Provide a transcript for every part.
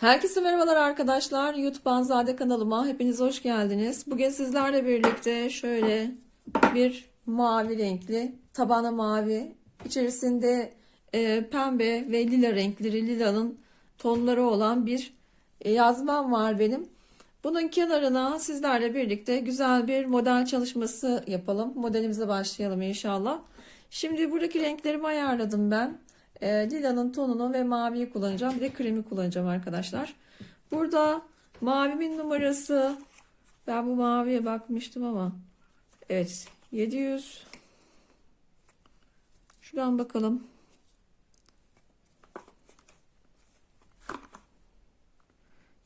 Herkese merhabalar arkadaşlar. YouTube Anzade kanalıma hepiniz hoş geldiniz. Bugün sizlerle birlikte şöyle bir mavi renkli, tabanı mavi, içerisinde e, pembe ve lila renkleri, lilanın tonları olan bir e, yazmam var benim. Bunun kenarına sizlerle birlikte güzel bir model çalışması yapalım. Modelimize başlayalım inşallah. Şimdi buradaki renklerimi ayarladım ben. E, lilanın tonunu ve maviyi kullanacağım. Bir de kremi kullanacağım arkadaşlar. Burada mavimin numarası ben bu maviye bakmıştım ama evet 700 şuradan bakalım.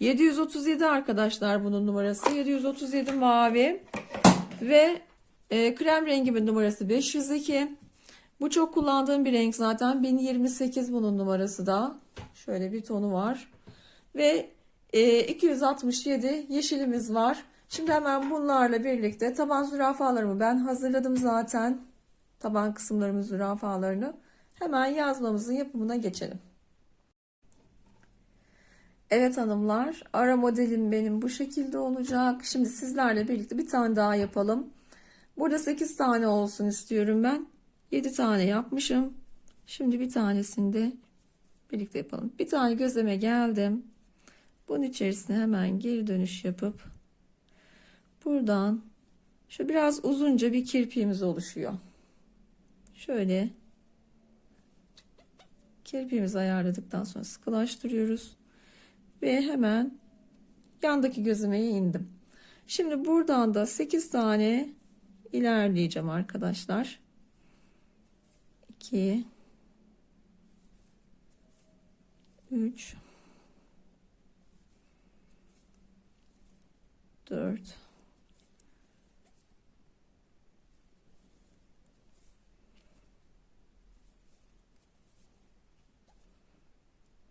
...737 arkadaşlar bunun numarası. 737 mavi. Ve e, krem rengimin numarası 502. Bu çok kullandığım bir renk zaten. 1028 bunun numarası da. Şöyle bir tonu var. Ve e, 267 yeşilimiz var. Şimdi hemen bunlarla birlikte taban zürafalarımı ben hazırladım zaten. Taban kısımlarımın zürafalarını. Hemen yazmamızın yapımına geçelim. Evet hanımlar, ara modelim benim bu şekilde olacak. Şimdi sizlerle birlikte bir tane daha yapalım. Burada 8 tane olsun istiyorum ben. 7 tane yapmışım. Şimdi bir tanesini de birlikte yapalım. Bir tane gözleme geldim. Bunun içerisine hemen geri dönüş yapıp buradan şu biraz uzunca bir kirpiğimiz oluşuyor. Şöyle kirpiğimizi ayarladıktan sonra sıkılaştırıyoruz. Ve hemen yandaki gözlemeye indim. Şimdi buradan da 8 tane ilerleyeceğim arkadaşlar. 2 3 4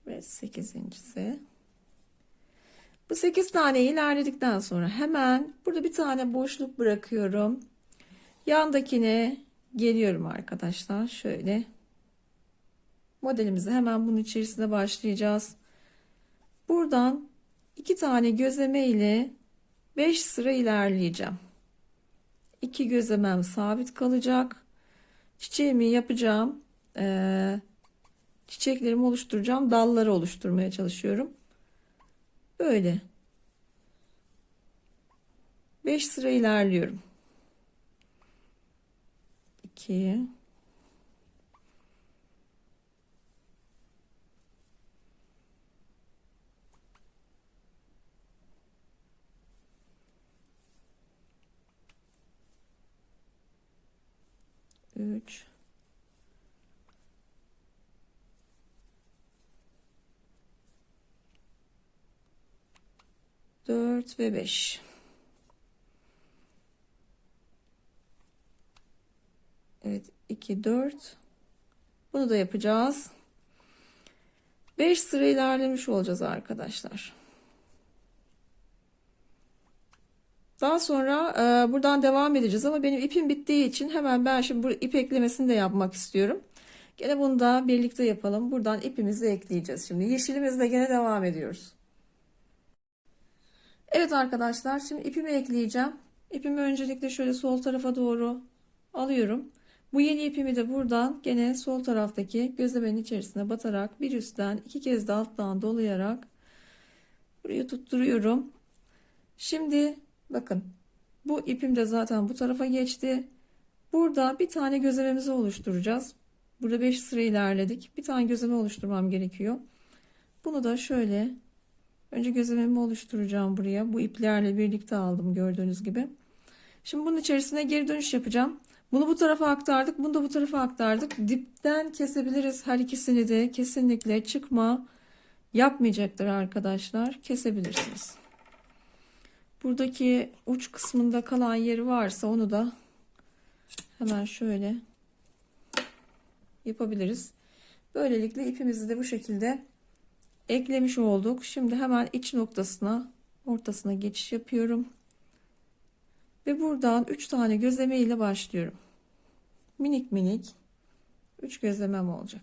ve sekizincisi. Bu sekiz tane ilerledikten sonra hemen burada bir tane boşluk bırakıyorum. Yandakine geliyorum arkadaşlar. Şöyle modelimizi hemen bunun içerisine başlayacağız. Buradan iki tane gözleme ile 5 sıra ilerleyeceğim. İki gözlemem sabit kalacak. Çiçeğimi yapacağım. Ee, çiçeklerimi oluşturacağım. Dalları oluşturmaya çalışıyorum. Böyle. 5 sıra ilerliyorum. 2 3 4 ve 5 Evet 2 4 bunu da yapacağız. 5 sıra ilerlemiş olacağız arkadaşlar. Daha sonra e, buradan devam edeceğiz ama benim ipim bittiği için hemen ben şimdi bu ip eklemesini de yapmak istiyorum. Gene bunu da birlikte yapalım. Buradan ipimizi ekleyeceğiz şimdi. Yeşilimizle gene devam ediyoruz. Evet arkadaşlar şimdi ipimi ekleyeceğim. İpimi öncelikle şöyle sol tarafa doğru alıyorum bu yeni ipimi de buradan gene sol taraftaki gözlemenin içerisine batarak bir üstten iki kez de alttan dolayarak buraya tutturuyorum. Şimdi bakın bu ipim de zaten bu tarafa geçti. Burada bir tane gözlememizi oluşturacağız. Burada 5 sıra ilerledik. Bir tane gözleme oluşturmam gerekiyor. Bunu da şöyle önce gözlememi oluşturacağım buraya. Bu iplerle birlikte aldım gördüğünüz gibi. Şimdi bunun içerisine geri dönüş yapacağım. Bunu bu tarafa aktardık. Bunu da bu tarafa aktardık. Dipten kesebiliriz her ikisini de. Kesinlikle çıkma yapmayacaktır arkadaşlar. Kesebilirsiniz. Buradaki uç kısmında kalan yeri varsa onu da hemen şöyle yapabiliriz. Böylelikle ipimizi de bu şekilde eklemiş olduk. Şimdi hemen iç noktasına ortasına geçiş yapıyorum. Ve buradan 3 tane gözleme ile başlıyorum. Minik minik 3 gözlemem olacak.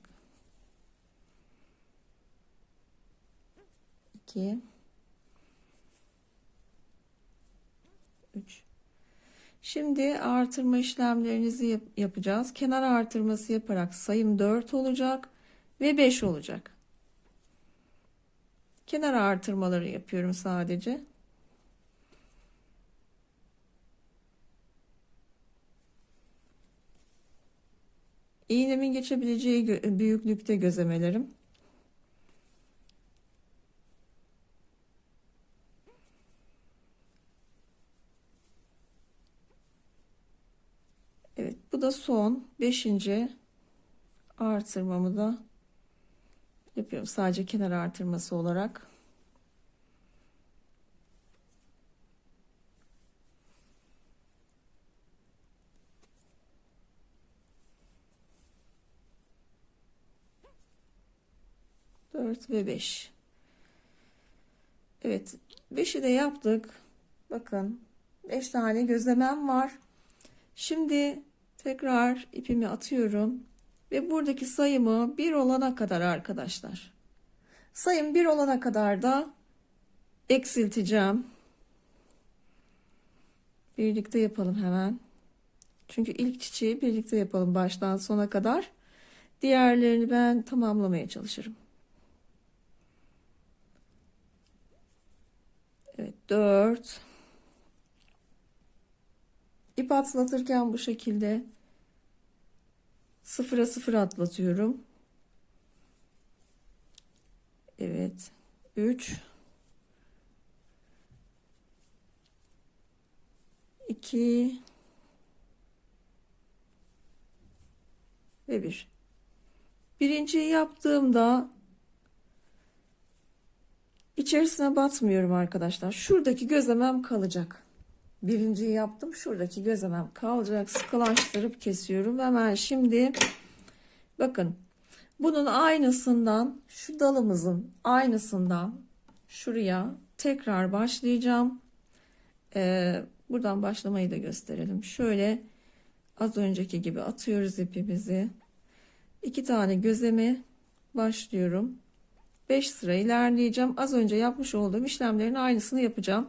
2 3 Şimdi artırma işlemlerinizi yap- yapacağız. Kenar artırması yaparak sayım 4 olacak ve 5 olacak. Kenar artırmaları yapıyorum sadece. İğnemin geçebileceği gö- büyüklükte gözlemelerim. Evet, bu da son 5. artırmamı da yapıyorum. Sadece kenar artırması olarak. Dört ve beş. Evet, beşi de yaptık. Bakın, beş tane gözlemem var. Şimdi tekrar ipimi atıyorum ve buradaki sayımı bir olana kadar arkadaşlar. Sayım bir olana kadar da eksilteceğim. Birlikte yapalım hemen. Çünkü ilk çiçeği birlikte yapalım baştan sona kadar. Diğerlerini ben tamamlamaya çalışırım. Evet 4 İp atlatırken bu şekilde sıfıra sıfır atlatıyorum. Evet. 3 2 ve 1 Birinciyi yaptığımda içerisine batmıyorum arkadaşlar. Şuradaki gözlemem kalacak. Birinciyi yaptım. Şuradaki gözlemem kalacak. Sıkılaştırıp kesiyorum. Hemen şimdi bakın bunun aynısından şu dalımızın aynısından şuraya tekrar başlayacağım. Ee, buradan başlamayı da gösterelim. Şöyle az önceki gibi atıyoruz ipimizi. İki tane gözleme başlıyorum. 5 sıra ilerleyeceğim. Az önce yapmış olduğum işlemlerin aynısını yapacağım.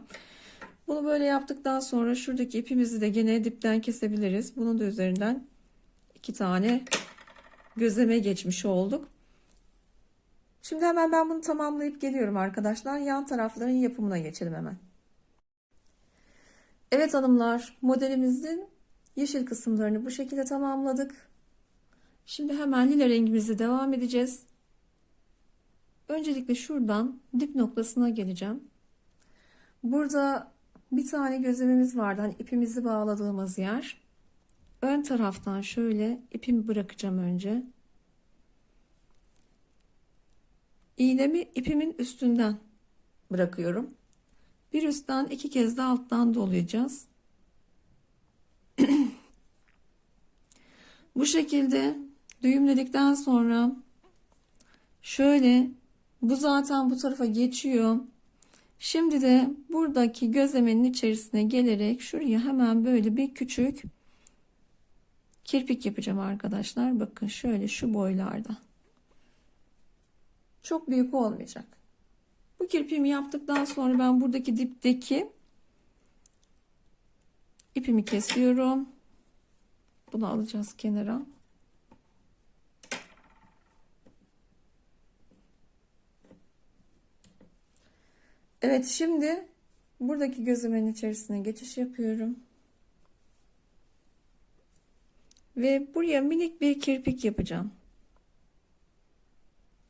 Bunu böyle yaptıktan sonra şuradaki ipimizi de gene dipten kesebiliriz. Bunun da üzerinden iki tane gözleme geçmiş olduk. Şimdi hemen ben bunu tamamlayıp geliyorum arkadaşlar. Yan tarafların yapımına geçelim hemen. Evet hanımlar modelimizin yeşil kısımlarını bu şekilde tamamladık. Şimdi hemen lila rengimizle devam edeceğiz. Öncelikle şuradan dip noktasına geleceğim. Burada bir tane gözlememiz vardı. Hani ipimizi bağladığımız yer. Ön taraftan şöyle ipimi bırakacağım önce. İğnemi ipimin üstünden bırakıyorum. Bir üstten iki kez de alttan dolayacağız. Bu şekilde düğümledikten sonra şöyle bu zaten bu tarafa geçiyor. Şimdi de buradaki gözlemenin içerisine gelerek şuraya hemen böyle bir küçük kirpik yapacağım arkadaşlar. Bakın şöyle şu boylarda. Çok büyük olmayacak. Bu kirpiğimi yaptıktan sonra ben buradaki dipteki ipimi kesiyorum. Bunu alacağız kenara. Evet şimdi buradaki gözlemenin içerisine geçiş yapıyorum. Ve buraya minik bir kirpik yapacağım.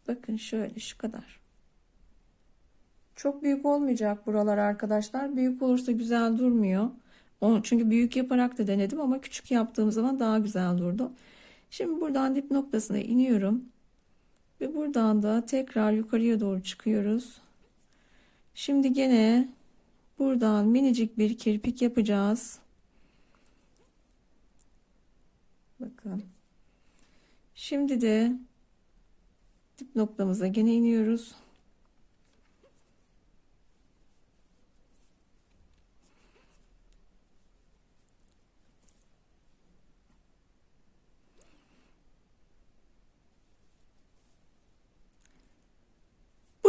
Bakın şöyle şu kadar. Çok büyük olmayacak buralar arkadaşlar. Büyük olursa güzel durmuyor. Çünkü büyük yaparak da denedim ama küçük yaptığım zaman daha güzel durdu. Şimdi buradan dip noktasına iniyorum. Ve buradan da tekrar yukarıya doğru çıkıyoruz. Şimdi gene buradan minicik bir kirpik yapacağız. Bakın. Şimdi de dip noktamıza gene iniyoruz.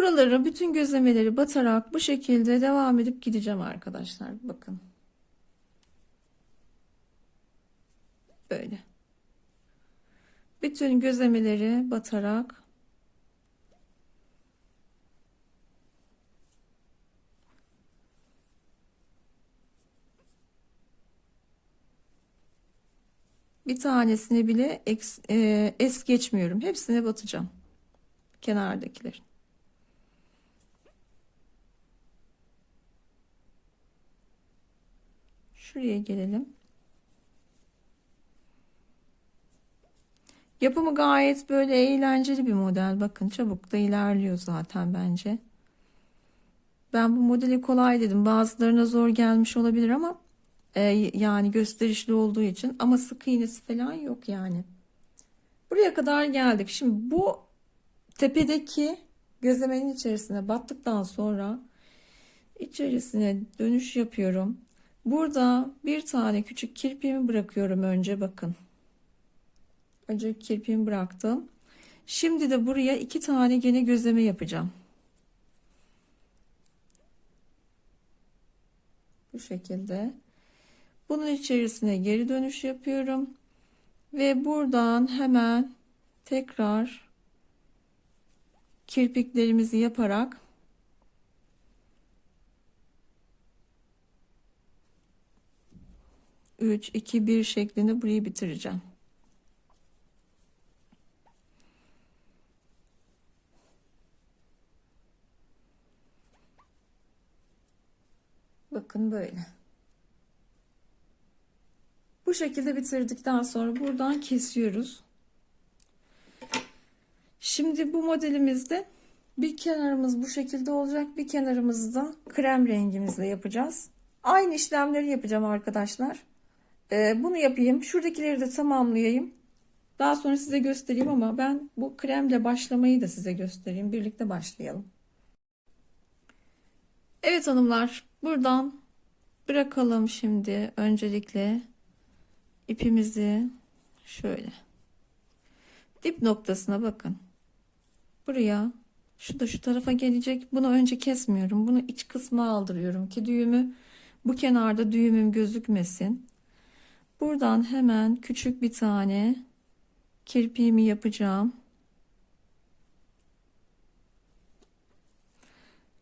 Buraları bütün gözlemeleri batarak bu şekilde devam edip gideceğim arkadaşlar. Bakın. Böyle. Bütün gözlemeleri batarak bir tanesini bile eks, e, es geçmiyorum. Hepsine batacağım. Kenardakilerin. Şuraya gelelim. Yapımı gayet böyle eğlenceli bir model. Bakın çabuk da ilerliyor zaten bence. Ben bu modeli kolay dedim. Bazılarına zor gelmiş olabilir ama e, yani gösterişli olduğu için ama sık iğnesi falan yok yani. Buraya kadar geldik. Şimdi bu tepedeki gözlemenin içerisine battıktan sonra içerisine dönüş yapıyorum. Burada bir tane küçük kirpiğimi bırakıyorum önce bakın. Önce kirpiğimi bıraktım. Şimdi de buraya iki tane gene gözleme yapacağım. Bu şekilde. Bunun içerisine geri dönüş yapıyorum. Ve buradan hemen tekrar kirpiklerimizi yaparak üç, iki, bir şeklinde burayı bitireceğim. Bakın böyle. Bu şekilde bitirdikten sonra buradan kesiyoruz. Şimdi bu modelimizde bir kenarımız bu şekilde olacak. Bir kenarımızı da krem rengimizle yapacağız. Aynı işlemleri yapacağım arkadaşlar. Ee, bunu yapayım. Şuradakileri de tamamlayayım. Daha sonra size göstereyim ama ben bu kremle başlamayı da size göstereyim. Birlikte başlayalım. Evet hanımlar buradan bırakalım şimdi öncelikle ipimizi şöyle dip noktasına bakın buraya şu da şu tarafa gelecek bunu önce kesmiyorum bunu iç kısma aldırıyorum ki düğümü bu kenarda düğümüm gözükmesin buradan hemen küçük bir tane kirpiğimi yapacağım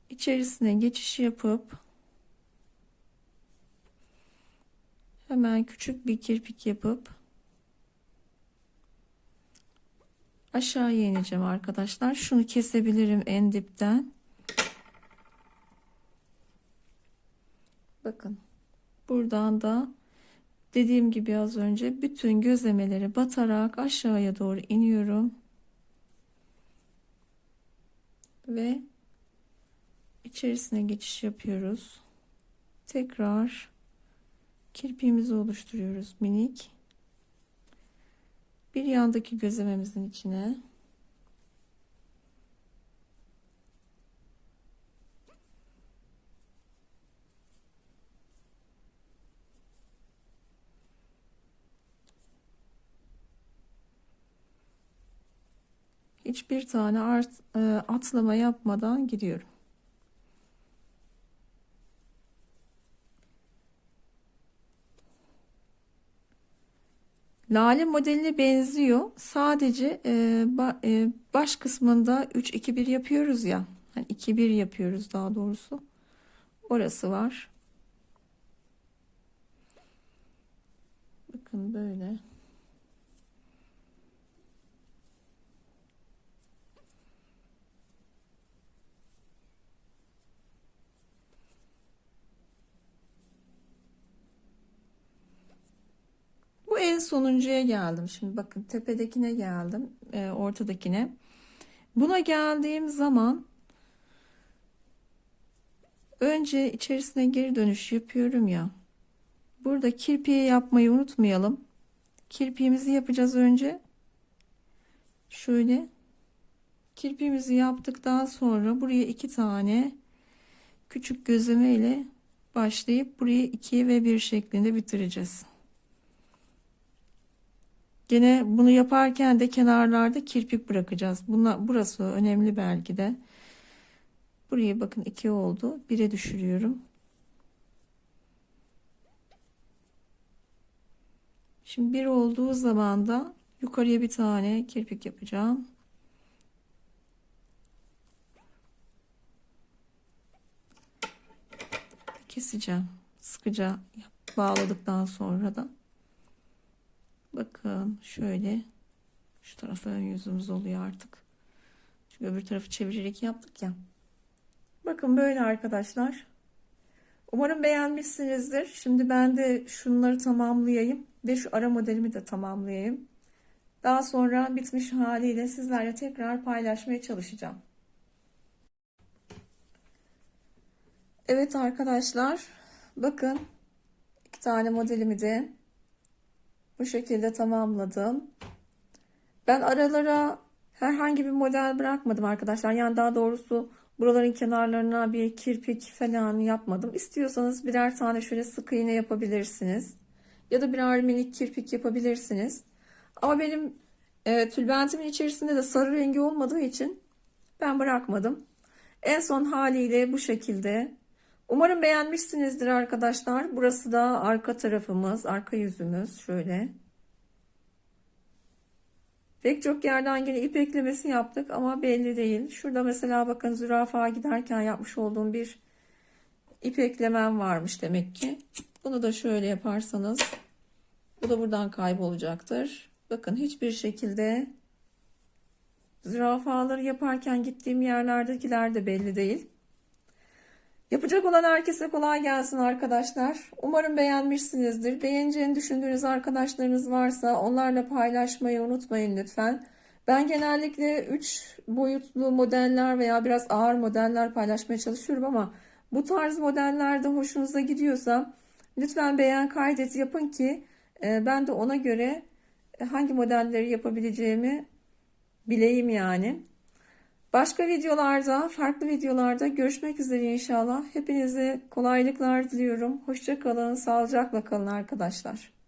içerisine geçiş yapıp hemen küçük bir kirpik yapıp aşağıya ineceğim arkadaşlar. Şunu kesebilirim en dipten. Bakın buradan da dediğim gibi az önce bütün gözlemeleri batarak aşağıya doğru iniyorum. Ve içerisine geçiş yapıyoruz. Tekrar kirpiğimizi oluşturuyoruz minik. Bir yandaki gözlememizin içine hiçbir tane art, e, atlama yapmadan gidiyorum. Lale modeline benziyor. Sadece e, ba, e, baş kısmında 3-2-1 yapıyoruz ya. Yani 2-1 yapıyoruz daha doğrusu. Orası var. Bakın böyle. Bu en sonuncuya geldim. Şimdi bakın tepedekine geldim. E, ortadakine. Buna geldiğim zaman önce içerisine geri dönüş yapıyorum ya. Burada kirpiği yapmayı unutmayalım. Kirpiğimizi yapacağız önce. Şöyle kirpiğimizi yaptıktan sonra buraya iki tane küçük gözleme ile başlayıp burayı 2 ve 1 şeklinde bitireceğiz. Gene bunu yaparken de kenarlarda kirpik bırakacağız. Buna, burası önemli belki de. Buraya bakın 2 oldu. 1'e düşürüyorum. Şimdi 1 olduğu zaman da yukarıya bir tane kirpik yapacağım. Keseceğim. Sıkıca bağladıktan sonra da bakın şöyle şu tarafa ön yüzümüz oluyor artık. Çünkü öbür tarafı çevirerek yaptık ya. Bakın böyle arkadaşlar. Umarım beğenmişsinizdir. Şimdi ben de şunları tamamlayayım ve şu ara modelimi de tamamlayayım. Daha sonra bitmiş haliyle sizlerle tekrar paylaşmaya çalışacağım. Evet arkadaşlar, bakın iki tane modelimi de bu şekilde tamamladım. Ben aralara herhangi bir model bırakmadım arkadaşlar. Yani daha doğrusu buraların kenarlarına bir kirpik falan yapmadım. İstiyorsanız birer tane şöyle sık iğne yapabilirsiniz. Ya da birer minik kirpik yapabilirsiniz. Ama benim e, tülbentimin içerisinde de sarı rengi olmadığı için ben bırakmadım. En son haliyle bu şekilde. Umarım beğenmişsinizdir arkadaşlar. Burası da arka tarafımız, arka yüzümüz şöyle. Pek çok yerden yine ip eklemesi yaptık ama belli değil. Şurada mesela bakın zürafa giderken yapmış olduğum bir ip eklemem varmış demek ki. Bunu da şöyle yaparsanız bu da buradan kaybolacaktır. Bakın hiçbir şekilde zürafaları yaparken gittiğim yerlerdekiler de belli değil. Yapacak olan herkese kolay gelsin arkadaşlar. Umarım beğenmişsinizdir. Beğeneceğini düşündüğünüz arkadaşlarınız varsa onlarla paylaşmayı unutmayın lütfen. Ben genellikle 3 boyutlu modeller veya biraz ağır modeller paylaşmaya çalışıyorum ama bu tarz modeller de hoşunuza gidiyorsa lütfen beğen kaydet yapın ki e, ben de ona göre hangi modelleri yapabileceğimi bileyim yani. Başka videolarda, farklı videolarda görüşmek üzere inşallah. Hepinize kolaylıklar diliyorum. Hoşça kalın, sağlıcakla kalın arkadaşlar.